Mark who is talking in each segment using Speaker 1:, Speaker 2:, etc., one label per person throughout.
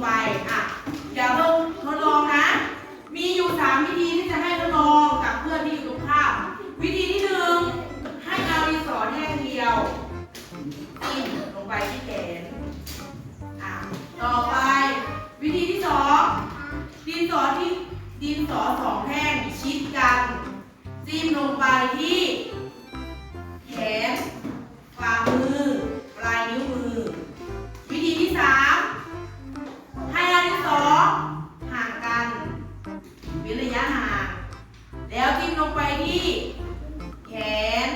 Speaker 1: ไปอะ ลงไปที่แขน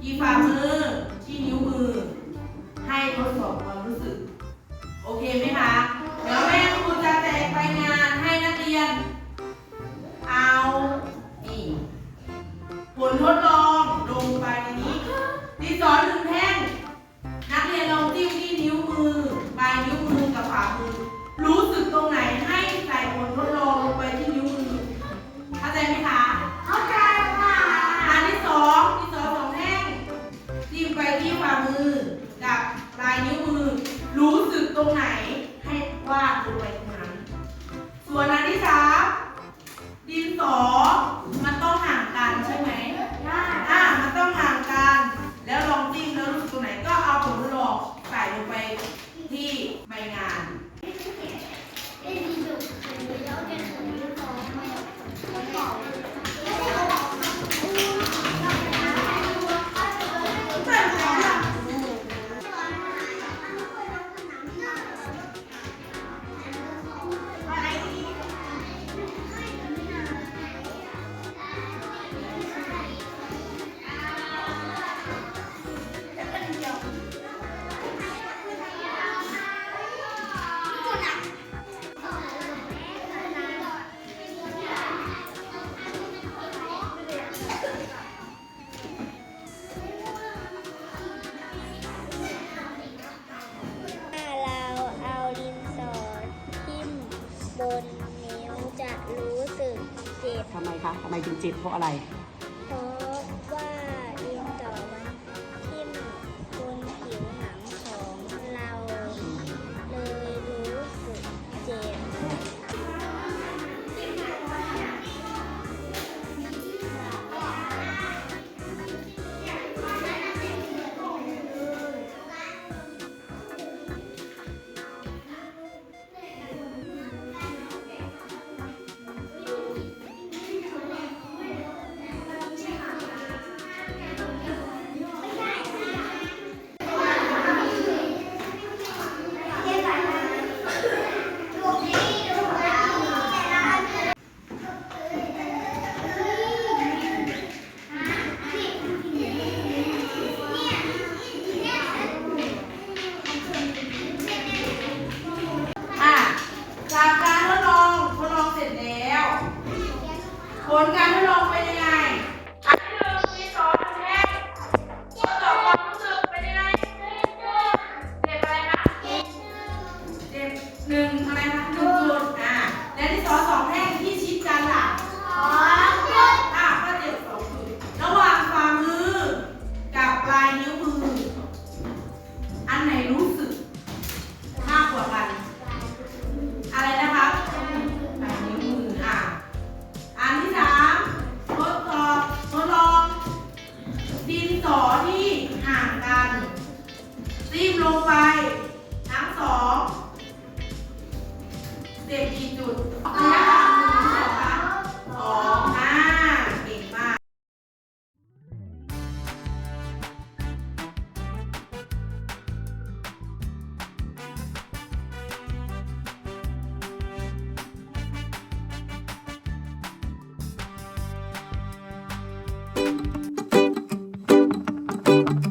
Speaker 1: ที่ฝ่ามือ ที่นิ้วมือ ให้ทดสอบความรู้สึก โอเคไหมคะเดี๋ยวแม่ครูจะแจกใบงานให้นักเรียนายนิ้วมือ รู้สึกตรงไหนให้วาดด้วย ในจริงๆเพราะอะไร หนึ่งทำไมคะหนึ่งจุดอ่าและที่สองสองแท่งที่ชิดกันล่ะอ่าก็เดี๋ยวสองจุดระหว่างฝ่ามือ กับปลายนิ้วมือ อันไหนรู้สึก มากกว่ากัน อะไรนะคะปลายนิ้วมืออ่าอันที่สามทดสอบทดลอง
Speaker 2: ดินสอที่ห่างกันจิ้
Speaker 3: มลงไป
Speaker 2: ค่ะ